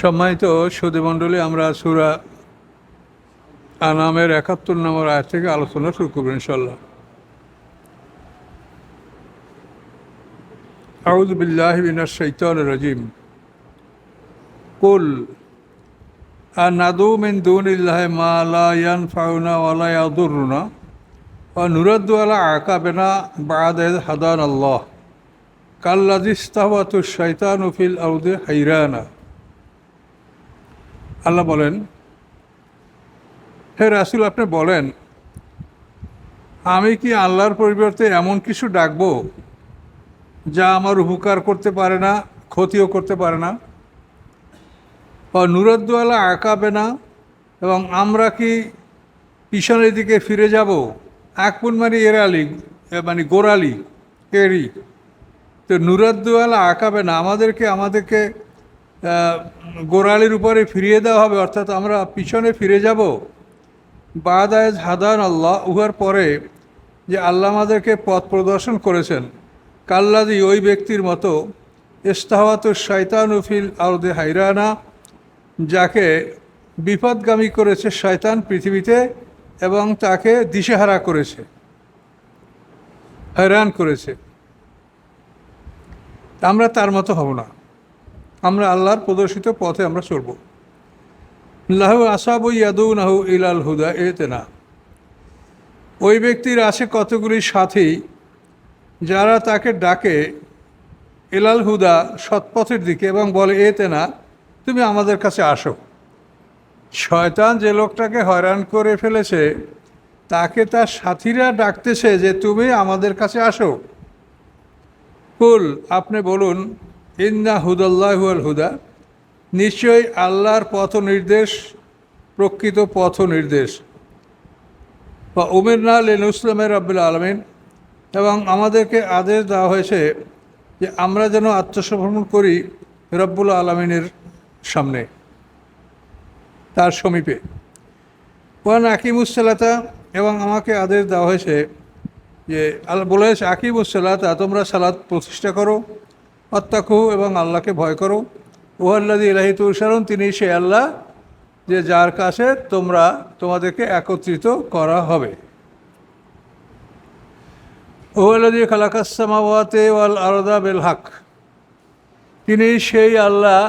সম্মানিত সুদীমণ্ডলী আমরা সুরা আনামের একাত্তর নম্বর আয় থেকে আলোচনা শুরু করব ইনশাল্লাহ আউদ বিল্লাহ বিনার শৈতান রাজিম। কুল আর নাদু মিন দুনিল্লাহ মা লা ইয়ানফাউনা ওয়ালা ইয়াদুরুনা ওয়া নুরাদ্দু আলা আকাবেনা বাদ হাদান আল্লাহ কাল্লাদিস্তাওয়াতু শৈতানু ফিল আউদে হাইরানা। আল্লাহ বলেন, হে রাসুল, আপনি বলেন, আমি কি আল্লাহর পরিবর্তে এমন কিছু ডাকবো যা আমার উপকার করতে পারে না, ক্ষতিও করতে পারে না? বা নুরদ্দোয়ালা আঁকাবে না এবং আমরা কি পিছনের দিকে ফিরে যাব? আকপুন মানে এরালি মানে গোড়ালি এরি তো নুরাদ্দোয়ালা আঁকাবে না, আমাদেরকে আমাদেরকে গোড়ালির উপরে ফিরিয়ে দেওয়া হবে, অর্থাৎ আমরা পিছনে ফিরে যাব। বাদায়জ হাদান আল্লাহ, উহার পরে যে আল্লাহ আমাদেরকে পথ প্রদর্শন করেছেন। কাল্লাদি, ওই ব্যক্তির মতো ইস্তাহাত শয়তানুফিল আউদে হাইরানা, যাকে বিপদগামী করেছে শয়তান পৃথিবীতে এবং তাকে দিশেহারা করেছে, হয়রান করেছে। আমরা তার মতো হব না। আমরা আল্লাহর প্রদর্শিত পথে আমরা চলব। লাহু আসাবু ইয়াদু নাহু ইলাল হুদা এতে না ওই ব্যক্তির আছে কতগুলি সাথী যারা তাকে ডাকে এলাল হুদা সৎপথের দিকে এবং বলে এতে না তুমি আমাদের কাছে আসো। শয়তান যে লোকটাকে হয়রান করে ফেলেছে, তাকে তার সাথীরা ডাকতেছে যে, তুমি আমাদের কাছে আসো। কুল, আপনি বলুন ইন্না হুদাল্লাহ হুয়াল হুদা। নিশ্চয়ই আল্লাহর পথ নির্দেশ প্রকৃত পথ নির্দেশ বা উমেরনা লেনুসলামের রব্বুল আলমিন। এবং আমাদেরকে আদেশ দেওয়া হয়েছে যে আমরা যেন আত্মসমর্পণ করি রব্বুল আলমিনের সামনে, তার সমীপে। ওয়ান আকিমুসালাতা এবং আমাকে আদেশ দেওয়া হয়েছে যে বলে হয়েছে আকিমুসালাতা তোমরা সালাদ প্রতিষ্ঠা করো। অত্যাকু এবং আল্লাহকে ভয় করো। ওহাল্লাদি ইলাহি তুষারণ তিনি সে আল্লাহ যে যার কাছে তোমরা তোমাদেরকে একত্রিত করা হবে। ওহাল্লাদি খালাকাসামাওয়াতে ওয়াল আরদা বেল হাক, তিনি সেই আল্লাহ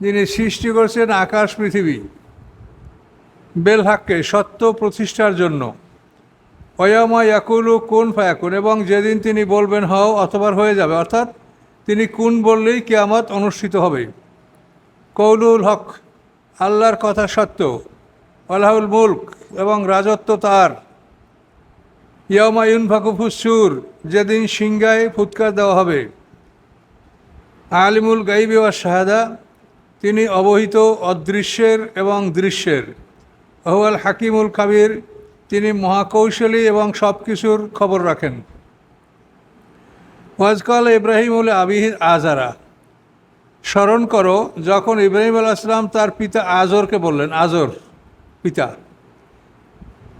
যিনি সৃষ্টি করেছেন আকাশ, পৃথিবী বেলহাককে সত্য প্রতিষ্ঠার জন্য। অয়ামা ইয়াকুলু কোন ফায়াকুন, এবং যেদিন তিনি বলবেন, হও অথবা হয়ে যাবে। অর্থাৎ তিনি কোন বললেই কেয়ামত অনুষ্ঠিত হবে। কৌলুল হক, আল্লাহর কথা সত্য আল্লাহুল মুল্ক এবং রাজত্ব তার। ইয়মায়ুন ফাকুফুসুর যেদিন সিংগায় ফুৎকার দেওয়া হবে। আলিমুল গাইবি ওয়া শাহাদা, তিনি অবহিত অদৃশ্যের এবং দৃশ্যের। আহুয়াল হাকিমুল কাবির, তিনি মহাকৌশলী এবং সব কিছুর খবর রাখেন। ওয়াজকাল ইব্রাহিমুল আবিহ আজারা। স্মরণ করো, যখন ইব্রাহিম আলাইসলাম তার পিতা আজরকে বললেন, আজর, পিতা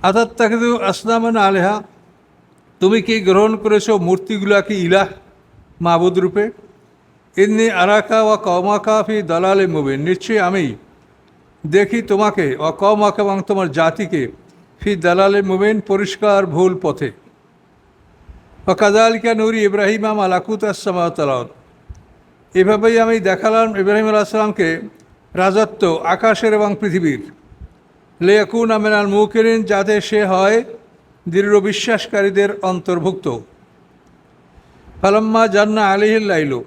আদাত তাকিদু আসলামান আলেহা, তুমি কি গ্রহণ করেছ মূর্তিগুলা কি ইলাহ মাহবুদ রূপে? ইন্নি আরাকা ওয়া কমাকা ফি দালালে মুবিন, নিশ্চয়ই আমি দেখি তোমাকে ও কমাকা এবং তোমার জাতিকে ফি দালালে মুবিন পরিষ্কার ভুল পথে। ও কাদালিকা নুরি ইব্রাহিম আম আলাকুত আসসালাম এভাবেই আমি দেখালাম ইব্রাহিম আলাহিসামকে রাজত্ব আকাশের এবং পৃথিবীর। লেয়াকুন আমেনাল মুকেরিন যাতে সে হয় দৃঢ় বিশ্বাসকারীদের অন্তর্ভুক্ত। ফালাম্মা জান্না আলিহিল্লাইলু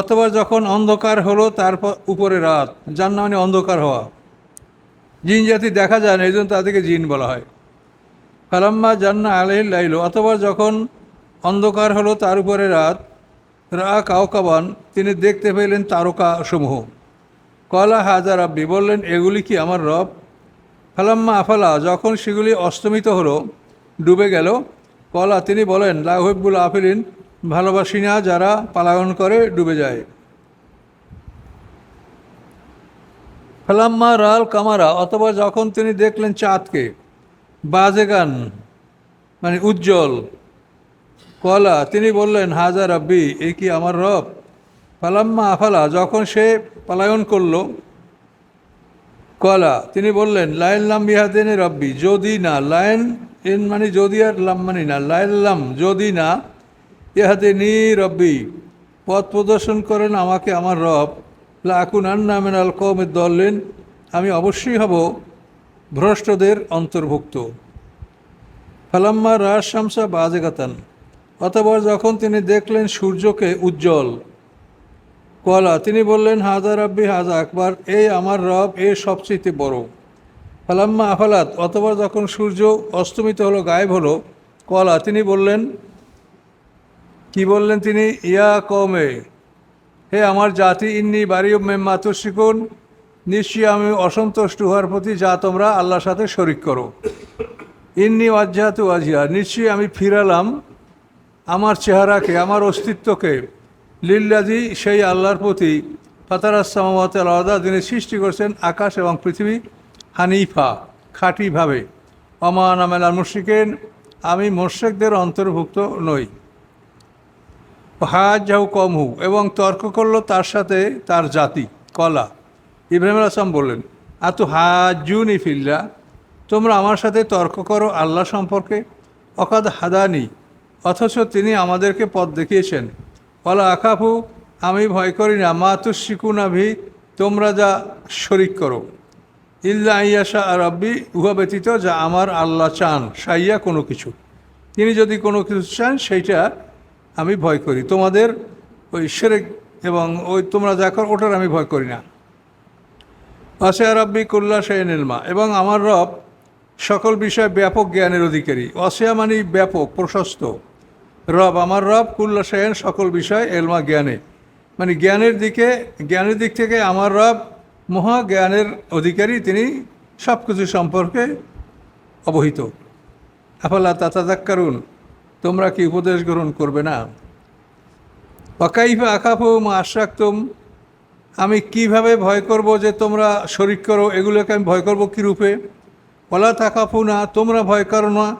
অথবা যখন অন্ধকার হলো তারপর উপরে রাত, জান্না মানে অন্ধকার হওয়া। জিন জাতি দেখা যায় না, এই জন্য তাদেরকে জিন বলা হয়। ফালাম্মা জান্না আলহিল লাইল, অথবা যখন অন্ধকার হলো তার উপরে রাত। রা কাউকাবান তিনি দেখতে পেলেন তারকা সমূহ। কলা হাজার আব্বি বললেন, এগুলি কি আমার রব? ফালাম্মা আফালা, যখন সেগুলি অস্তমিত হলো, ডুবে গেল, কলা তিনি বলেন লাহবুল আফিলিন, ভালোবাসি না যারা পালায়ন করে, ডুবে যায়। ফালাম্মা রাল কামারা, অথবা যখন তিনি দেখলেন চাঁদকে বাজেগান মানে উজ্জ্বল কলা, তিনি বললেন হাজার রব্বি, এ কি আমার রব? পালাম্মা আফালা যখন সে পলায়ন করল, কলা, তিনি বললেন, লাইন লাম বিহাদেনে রব্বি যদি না, লাইন এন মানে যদি আর লাম মানে না লাইল্লাম যদি না ইহাতে নি রব্বি পথ প্রদর্শন করেন আমাকে আমার রব। লাকুন আন্না মেনাল কমের দললেন আমি অবশ্যই হব ভ্রষ্টদের অন্তর্ভুক্ত। ফালাম্মা রাজ শামসা বাজেগাতান অতবার যখন তিনি দেখলেন সূর্যকে উজ্জ্বল, কলা, তিনি বললেন হাজা রব্বি হাজা আকবর এই আমার রব, এ সবচেয়ে বড়। ফালাম্মা আফালাত অতবার যখন সূর্য অস্তমিত হলো, গায়েব হলো, কলা, তিনি বললেন, কি বললেন তিনি? ইয়া কমে হে আমার জাতি, ইন্নি বাড়ি মেম্মাতুর শিকুন নিশ্চয়ই আমি অসন্তুষ্ট হওয়ার প্রতি যা তোমরা আল্লাহর সাথে শরিক করো। ইন্নি ওয়াজ্জাহাতু ওয়াজিয়া নিশ্চয়ই আমি ফিরালাম আমার চেহারাকে, আমার অস্তিত্বকে লিল্লাজি সেই আল্লাহর প্রতি ফাতারাসামাত আলাদা যিনি সৃষ্টি করেছেন আকাশ এবং পৃথিবী, হানিফা, খাঁটিভাবে। অমান আমেলা মুশিকেন আমি মোর্শেকদের অন্তর্ভুক্ত নই। যাও কম হু এবং তর্ক করল তার সাথে তার জাতি, কলা। ইব্রাহিম আসলাম বললেন আতু হাজুন ইফিল্লা তোমরা আমার সাথে তর্ক করো আল্লাহ সম্পর্কে? অকাদ হাদানি অথচ তিনি আমাদেরকে পথ দেখিয়েছেন। কলা আকাফু, আমি ভয় করি না। মা তু শিকুনাভি তোমরা যা শরিক করো। ইল্লা আইয়াশা আর রব্বি উহা ব্যতীত যা আমার আল্লাহ চান, সাইয়া কোনো কিছু। তিনি যদি কোনো কিছু চান, সেইটা আমি ভয় করি। তোমাদের ওই সেরেক এবং ওই তোমরা যা কর, ওটার আমি ভয় করি না। অসেয়া রব্বি কুল্লা শাহিন ইলমা। এবং আমার রব সকল বিষয়ে ব্যাপক জ্ঞানের অধিকারী। অসেয়া মানে ব্যাপক, প্রশস্ত। রব, আমার রব, কুল্লা শাহিন সকল বিষয় এলমা জ্ঞানে। মানে জ্ঞানের দিকে, জ্ঞানের দিক থেকে আমার রব, মহা জ্ঞানের অধিকারী, তিনি সব কিছু সম্পর্কে অবহিত। আফাল্লা তাতাদাক্কারুন তোমরা কি উপদেশ গ্রহণ করবে না? অকাইফা আকাফু মা আশ্রাক্তম, আমি কীভাবে ভয় করব যে তোমরা শরিক করো? এগুলোকে আমি ভয় করব কী রূপে? ওলা তাকাফু না তোমরা ভয় করো না।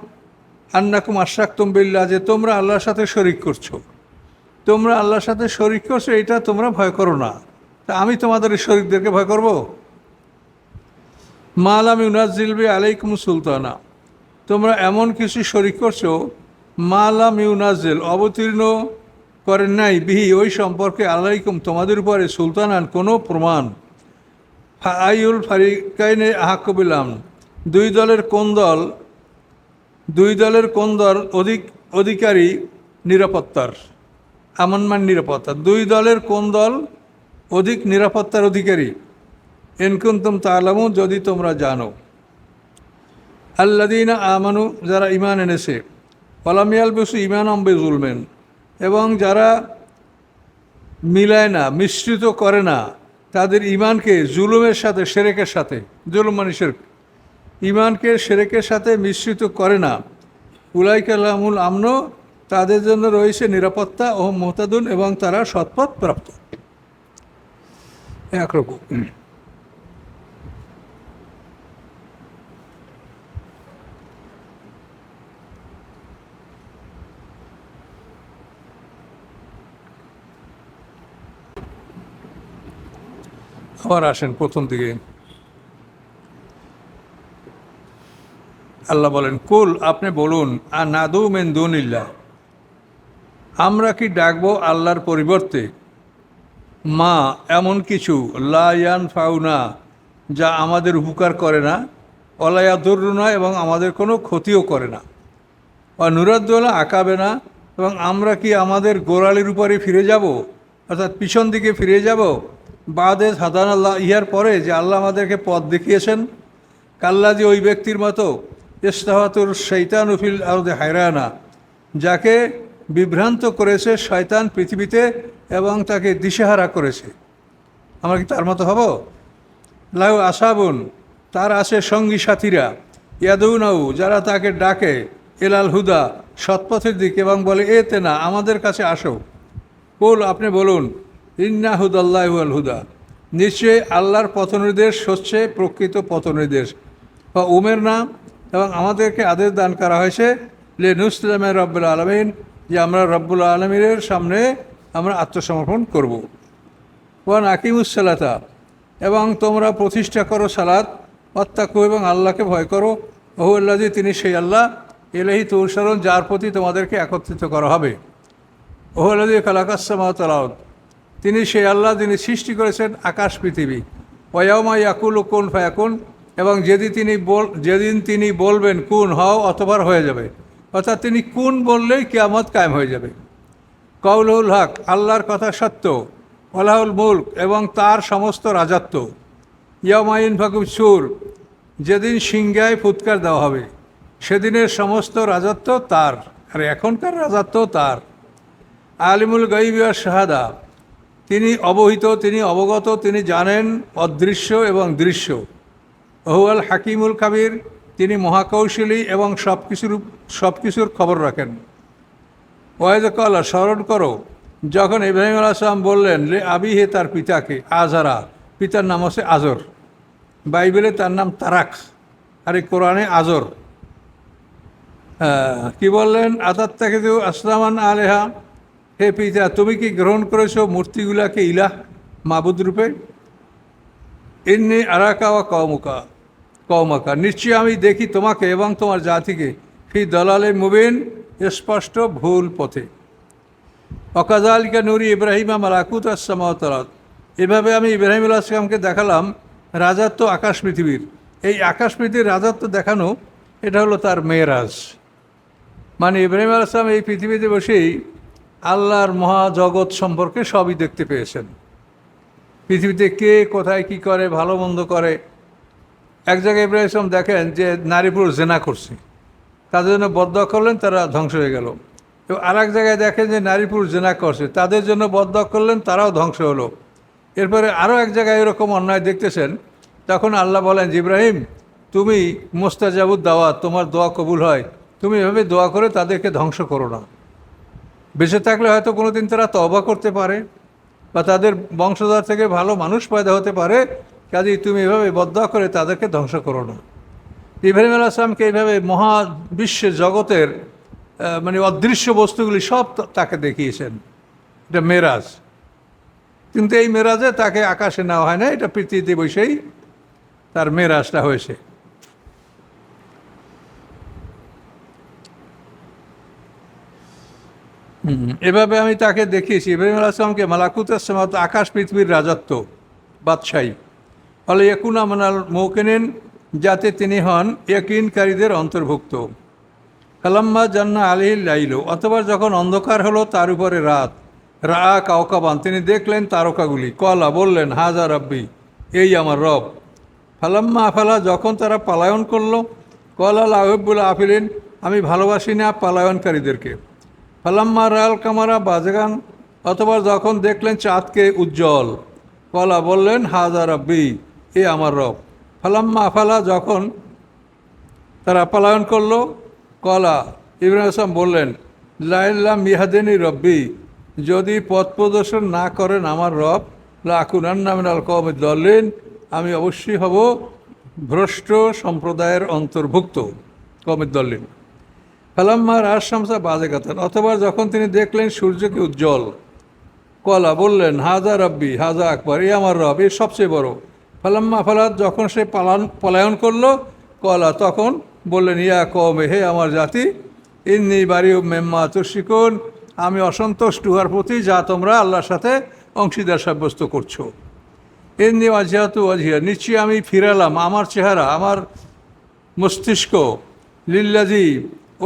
আন্নাকুম আশ্রাক্তম বিল্লা যে তোমরা আল্লাহর সাথে শরিক করছ। তোমরা আল্লাহর সাথে শরিক করছ, এটা তোমরা ভয় করো না। তা আমি তোমাদের শরিকদেরকে ভয় করব? মালাম ইউনাজিলবি আলাইকুম সুলতানা, তোমরা এমন কিছু শরিক করছ, মালাম ইউনাজেল অবতীর্ণ করেন নাই, বিহি, ওই সম্পর্কে আলাইকুম, তোমাদের উপরে সুলতানান কোনো প্রমাণ। আইউল ফারিকাইনে আহাকবিলাম দুই দলের কোন দল দুই দলের কোন দল অধিক, অধিকারী নিরাপত্তার? আমনমান নিরাপত্তা। দুই দলের কোন দল অধিক নিরাপত্তার অধিকারী? এনকুন্তম তালামু যদি তোমরা জানো। আল্লাদিনা আমানু, যারা ইমান এনেছে পলামিয়াল বসু ইমান অম্বে জুলমেন এবং যারা মিলায় না, মিশ্রিত করে না, তাদের ইমানকে জুলুমের সাথে, সেরেকের সাথে, জুলুম মানে শেরেক। ইমানকে সেরেকের সাথে মিশ্রিত করে না। উলাই কালামুল আমন তাদের জন্য রয়েছে নিরাপত্তা ও মোতাদুন এবং তারা সৎপথ প্রাপ্ত। একরকম আবার আসেন প্রথম দিকে। আল্লাহ বলেন, কুল, আপনি বলুন আর নাদু মেন দুনিল্লা আমরা কি ডাকবো আল্লাহর পরিবর্তে? মা, এমন কিছু লায়ান ফাউনা যা আমাদের উপকার করে না অলায়া না এবং আমাদের কোনো ক্ষতিও করে না। বা নুরাদ্দোলা, আঁকাবে না, এবং আমরা কি আমাদের গোড়ালির উপরে ফিরে যাব? অর্থাৎ পিছন দিকে ফিরে যাব? বাদে সাধারণ আল্লাহ ইহার পরে যে আল্লাহ আমাদেরকে পথ দেখিয়েছেন কাল্লাজি ওই ব্যক্তির মতো ইস্তাহাতুর শৈতান উফিল আরদে হায়রানা, যাকে বিভ্রান্ত করেছে শয়তান পৃথিবীতে এবং তাকে দিশেহারা করেছে। আমরা কি তার মতো হব? লাউ আসাবুন, তার আছে সঙ্গী সাথীরা। ইয়াদৌনাউ যারা তাকে ডাকে এলাল হুদা, সৎপথের দিকে এবং বলে এতে না আমাদের কাছে আসো। কুল, আপনি বলুন, ইন্না হুদাল্লাহ আল হুদা। নিশ্চয়ই আল্লাহর পথনির্দেশ হচ্ছে প্রকৃত পথনির্দেশ। বা উমের নাম এবং আমাদেরকে আদেশ দান করা হয়েছে লে নুসলামের রব্বুল আলমিন, যে আমরা রব্বুল আলমিনের সামনে আমরা আত্মসমর্পণ করব। ওয়ান আকিমুসালাতা এবং তোমরা প্রতিষ্ঠা করো সালাত অত্যাকু এবং আল্লাহকে ভয় করো। ওহুল্লাজি তিনি সেই আল্লাহ। এলাহি তুরসারণ যার প্রতি তোমাদেরকে একত্রিত করা হবে। ওহুল্লাজি কালাকাসামাতলাউদ তিনি সেই আল্লাহ যিনি সৃষ্টি করেছেন আকাশ পৃথিবী। ওয়াউমা ইয়াকুল কোন ফায়াকুন এবং যেদিন তিনি বল, যেদিন তিনি বলবেন কোন হও অতবার হয়ে যাবে, অর্থাৎ তিনি কোন বললেই কিয়ামত কায়েম হয়ে যাবে। কৌলহুল হক, আল্লাহর কথা সত্য ওলাহুল মুল্ক এবং তার সমস্ত রাজত্ব। ইয়ামাইন ফাকুব সুর, যেদিন সিংহায় ফুৎকার দেওয়া হবে, সেদিনের সমস্ত রাজত্ব তার, আর এখনকার রাজত্ব তার। আলিমুল গাইবিয়া শাহাদা, তিনি অবহিত, তিনি অবগত, তিনি জানেন অদৃশ্য এবং দৃশ্য। ওহুয়াল হাকিমুল কাবির, তিনি মহাকৌশলী এবং সব কিছুর সব কিছুর খবর রাখেন। ওয়াইদ কলা, স্মরণ করো, যখন ইব্রাহিম আলাইসালাম বললেন, লে আবিহে তার পিতাকে, আজারা, পিতার নাম হচ্ছে আজর। বাইবেলে তার নাম তারাক আর এই কোরআনে আজর। কি বললেন? আতাত তাকে আসলামান আলেহা? হে পিতা, তুমি কি গ্রহণ করেছ মূর্তিগুলাকে ইলাহ, মাবুদ রূপে? এমনি আরাকা ওয়া কৌমুকা কৌমাকা নিশ্চয়ই আমি দেখি তোমাকে এবং তোমার জাতিকে। ফি দলালে মুবিন স্পষ্ট ভুল পথে। অকাজালিকা নুরি ইব্রাহিমা মালাকুত আসসামাতরাত এভাবে আমি ইব্রাহিম আল আসলামকে দেখালাম, রাজাত্ব আকাশ পৃথিবীর। এই আকাশ পৃথিবীর রাজাত্ব দেখানো, এটা হলো তার মেয়েরাজ। মানে ইব্রাহিম আল আসলাম এই পৃথিবীতে বসেই আল্লাহর মহাজগৎ সম্পর্কে সবই দেখতে পেয়েছেন। পৃথিবীতে কে কোথায় কি করে, ভালো মন্দ করে এক জায়গায় ইব্রাহিম ইসলাম দেখেন যে নারী পুরুষ জেনা করছে। তাদের জন্য বদয়া করলেন, তারা ধ্বংস হয়ে গেল। এবং আর এক জায়গায় দেখেন যে নারী পুরুষ জেনা করছে, তাদের জন্য বদয়া করলেন, তারাও ধ্বংস হলো। এরপরে আরও এক জায়গায় এরকম অন্যায় দেখতেছেন, তখন আল্লাহ বলেন ইব্রাহিম, তুমি মোস্তাজাবুদ দাওয়াত, তোমার দোয়া কবুল হয়। তুমি এভাবে দোয়া করে তাদেরকে ধ্বংস করো না। বেঁচে থাকলে হয়তো কোনোদিন তারা তবা করতে পারে বা তাদের বংশধর থেকে ভালো মানুষ পয়দা হতে পারে কাজেই তুমি এভাবে বদয়া করে তাদেরকে ধ্বংস করো না। ইব্রাহিম আল আসলামকে এইভাবে মহা বিশ্বের জগতের মানে অদৃশ্য বস্তুগুলি সব তাকে দেখিয়েছেন। এটা মেরাজ। কিন্তু এই মেরাজে তাকে আকাশে নেওয়া হয় না, এটা পৃথিবীতে বসেই তার মেরাজটা হয়েছে। এভাবে আমি তাকে দেখিয়েছি। ইব্রাহিম আল আসলামকে মালাকুতের সমাত আকাশ পৃথিবীর রাজত্ব, বাদশাহী। ফলে একুনা মানাল মৌকেনেন যাতে তিনি হন একিনকারীদের অন্তর্ভুক্ত। কালাম্মা জান্না আলিহিল লাইল, অথবা যখন অন্ধকার হলো তার উপরে রাত। রা কাউকাবান তিনি দেখলেন তারকাগুলি। কলা, বললেন হাজা রব্বি, এই আমার রব। ফালাম্মা আফালা, যখন তারা পালায়ন করল, কলা লাহবুল আফিলিন, আমি ভালোবাসি না পালায়নকারীদেরকে। ফালাম্মা রাল কামারা, বাজগান, অথবা যখন দেখলেন চাঁদকে উজ্জ্বল। কলা, বললেন হাজা রব্বি এ আমার রব। ফালাম্মা আফালা যখন তারা পলায়ন করল, কলা, ইব্রাহিম আসলাম বললেন লাইল্লাম মিহাদেনি রব্বি, যদি পথ প্রদর্শন না করেন আমার রব, লাকুনান নামিনাল কম দলেন আমি অবশ্যই হব ভ্রষ্ট সম্প্রদায়ের অন্তর্ভুক্ত কমের দলিন ফালাম্মা রাজ শামসা বাজে কাতান অথবা যখন তিনি দেখলেন সূর্যকে উজ্জ্বল, কলা বললেন, হাজা রব্বি, হাজা আকবর, এ আমার রব, এ সবচেয়ে বড়। ফালাম্মা ফালাত যখন সে পালান, পলায়ন করল, কলা তখন বললেন, ইয়া কমে হে আমার জাতি, ইন্নি বাড়ি মেম্মা তুর্শিকুন আমি অসন্তুষ্ট হওয়ার প্রতি যা তোমরা আল্লাহর সাথে অংশীদার সাব্যস্ত করছ। এমনি অজিহাতু অজিহা নিশ্চয়ই আমি ফিরালাম, আমার চেহারা, আমার মস্তিষ্ক লিল্লাজি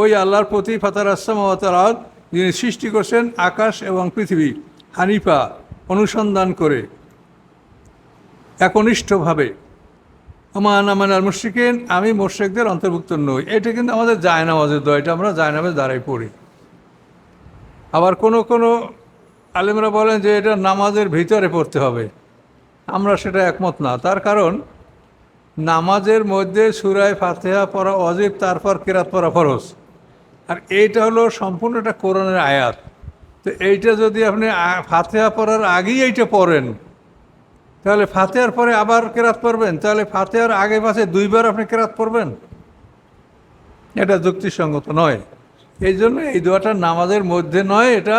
ওই আল্লাহর প্রতি ফাতার আসামাতাল যিনি সৃষ্টি করছেন আকাশ এবং পৃথিবী, হানিফা অনুসন্ধান করে একনিষ্ঠভাবে। আমান আমান আর মুশ্রিকেন, আমি মোর্শেকদের অন্তর্ভুক্ত নই। এটা কিন্তু আমাদের জায়নামাজের দোয়া, এটা আমরা জায়নামাজ দ্বারাই পড়ি। আবার কোনো কোনো আলিমরা বলেন যে এটা নামাজের ভিতরে পড়তে হবে। আমরা সেটা একমত না। তার কারণ, নামাজের মধ্যে সুরায় ফাতেহা পড়া অজিব, তারপর কেরাত পড়া ফরজ। আর এইটা হলো সম্পূর্ণ একটা কোরআনের আয়াত। তো এইটা যদি আপনি ফাতেহা পড়ার আগেই এইটা পড়েন তাহলে ফাতেহার পরে আবার কেরাত পড়বেন? তাহলে ফাতেহার আগে পাশে দুইবার আপনি কেরাত পড়বেন? এটা যুক্তিসঙ্গত নয়। এই জন্য এই দোয়াটা নামাজের মধ্যে নয়, এটা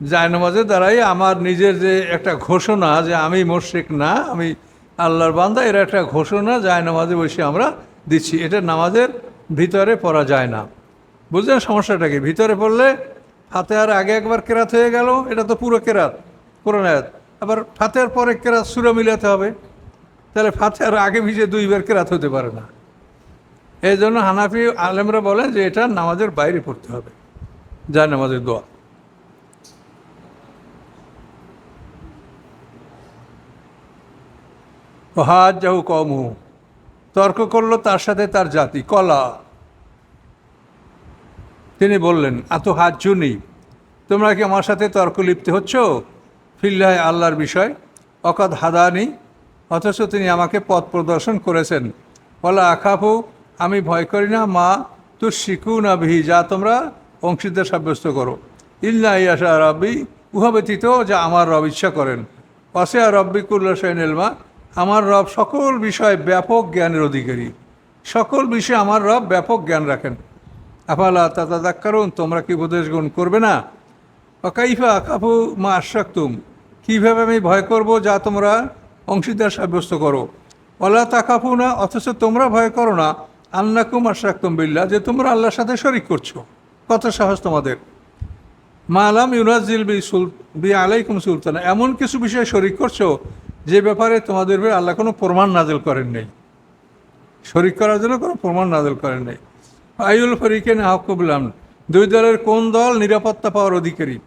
জায়নামাজের দ্বারাই আমার নিজের যে একটা ঘোষণা যে আমি মোর্শেক না, আমি আল্লাহর বান্দা, এর একটা ঘোষণা জায়নামাজে বসে আমরা দিচ্ছি। এটা নামাজের ভিতরে পড়া যায় না। বুঝলেন সমস্যাটা কি? ভিতরে পড়লে ফাতেহার আগে একবার কেরাত হয়ে গেল, এটা তো পুরো কেরাত, কোরআন আবার ফাতেহার পরে কেরাত সুরা মিলাতে হবে। তাহলে ফাতেহার আগে ভিজে দুইবার কেরাত হতে পারে না। এই জন্য হানাফি আলেমরা বলেন যে এটা নামাজের বাইরে পড়তে হবে যা নামাজের দোয়া। হাজ যাহু কমহু তর্ক করল তার সাথে তার জাতি, কলা। তিনি বললেন এত হাত নেই তোমরা কি আমার সাথে তর্ক লিপ্ত হচ্ছ? ফিল্লাহ আল্লাহর বিষয় অকাদ হাদানি, অথচ তিনি আমাকে পথ প্রদর্শন করেছেন। বলা আখাফু, আমি ভয় করি না, মা তু শিখু না বিহি, যা তোমরা অংশীদার সাব্যস্ত করো। ইল্লা ইয়াশা রব্বি, উহা ব্যতীত যা আমার রব ইচ্ছা করেন। অসেয়া রব্বিকুল্লা এলমা আমার রব সকল বিষয়ে ব্যাপক জ্ঞানের অধিকারী। সকল বিষয়ে আমার রব ব্যাপক জ্ঞান রাখেন। আফালা তাতাদাক্কারুন তোমরা কি উপদেশ গ্রহণ করবে না? অকাইফা আকাফু মা আশাক্তুম কীভাবে আমি ভয় করব যা তোমরা অংশীদার সাব্যস্ত করো? অলা তাকাফু না অথচ তোমরা ভয় করো না। আন্নাকুম আশাক্তুম বিল্লা যে তোমরা আল্লাহর সাথে শরিক করছ। কত সাহস তোমাদের। মা আলাম ইউনাজিল বি সুল, বি আলাইকুম সুলতানা, এমন কিছু বিষয়ে শরিক করছ যে ব্যাপারে তোমাদের আল্লাহ কোনো প্রমাণ নাজেল করেন নেই। শরিক করার জন্য কোনো প্রমাণ নাজেল করেন নেই। আইউল ফরিকেন হাকুবুলাম দুই দলের কোন দল নিরাপত্তা পাওয়ার অধিকারী?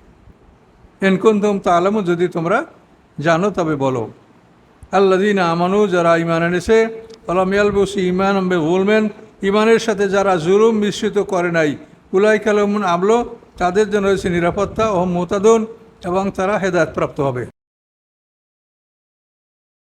এনকুন্তম তালামু যদি তোমরা জানো, তবে বলো। আল্লাদিন আমানু, যারা ইমান এনেছে আলামিয়াল বসি ইমান আম্বে বলবেন ইমানের সাথে যারা জুলুম মিশ্রিত করে নাই উলাই কালামুন আমলো, তাদের জন্য রয়েছে নিরাপত্তা ও মোতাদন, এবং তারা হেদায়তপ্রাপ্ত হবে।